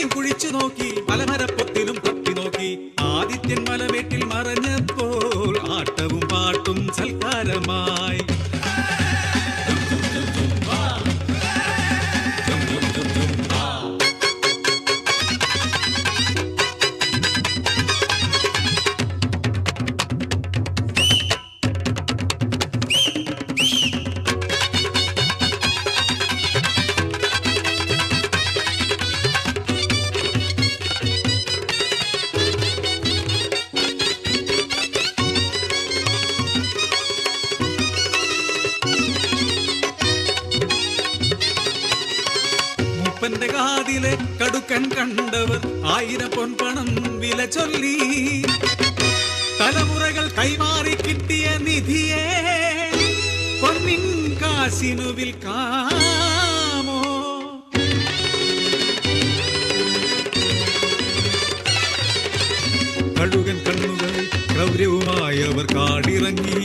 പിന്നെയും കുഴിച്ചു നോക്കി മലമരപ്പൊത്തിലും തപ്പി നോക്കി. ആദിത്യൻ മലമേട്ടിൽ മറഞ്ഞപ്പോൾ ആട്ടവും മൂപ്പന്റെ കാതിലെ കടുക്കൻ കണ്ടവർ ആയിരം പൊൻപണം വില ചൊല്ലി. തലമുറകൾ കൈമാറി കിട്ടിയ നിധിയെ പൊന്നിൻ കാശിനു വിൽക്കാമോ? കഴുകൻ കണ്ണുകൾ ക്രൗര്യവുമായി അവർ കാടിറങ്ങി.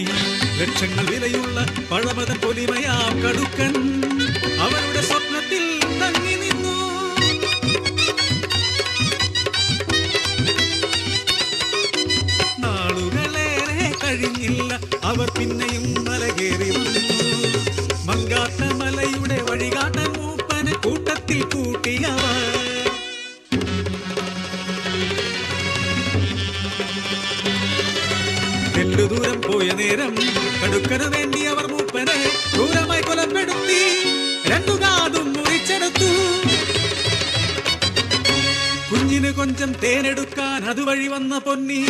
ലക്ഷങ്ങൾ വിലയുള്ള പഴമത പൊലിമയാ കടുക്കൻ. കഴിഞ്ഞില്ല അവർ പിന്നെയും മലകേറി വന്നു. മങ്കാത്ത മലയുടെ വഴികാട്ടൻ മൂപ്പന് കൂട്ടത്തിൽ കൂട്ടിയവർ. ദൂരം പോയ നേരം കടുക്കനു വേണ്ടി അവർ മൂപ്പനെ ക്രൂരമായി കൊലപ്പെടുത്തി. രണ്ടു കാതും മുറിച്ചെടുത്തു. കുഞ്ഞിന് കൊഞ്ചം തേനെടുക്കാൻ അതുവഴി വന്ന പൊന്നി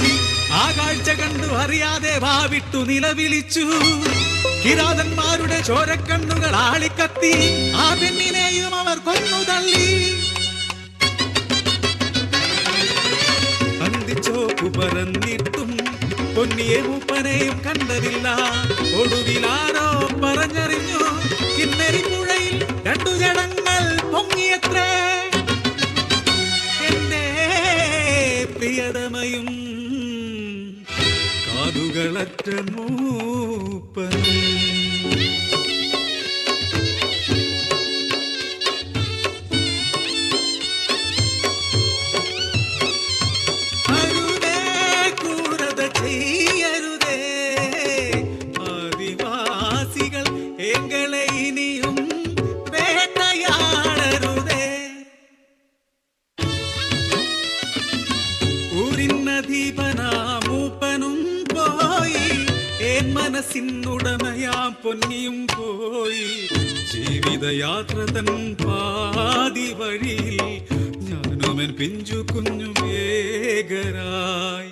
ആ കാഴ്ച കണ്ടു അറിയാതെ വാവിട്ടു നിലവിളിച്ചു. കിരാതന്മാരുടെ ചോരക്കണ്ണുകൾ ആളിക്കത്തി ആ പെണ്ണിനെയും അവർ കൊന്നു തള്ളി. അന്തിച്ചോപ്പു പറന്നിട്ടും പൊന്നിയെ മൂപ്പനെയും കണ്ടതില്ല. ഒടുവിലാരോ പറഞ്ഞറിഞ്ഞു കിന്നരി പുഴയിൽ രണ്ടു ജടങ്ങൾ പൊങ്ങിയത്രേ. എന്റെ പ്രിയതമയും കാതുകളറ്റ മൂപ്പനും ഏൻ മനസ്സിനുടമയാം പൊന്നിയും പോയി. ജീവിതയാത്ര തൻ പാതി വഴിയിൽ ഞാനുമൻ പിഞ്ചു കുഞ്ഞു വേഗരായി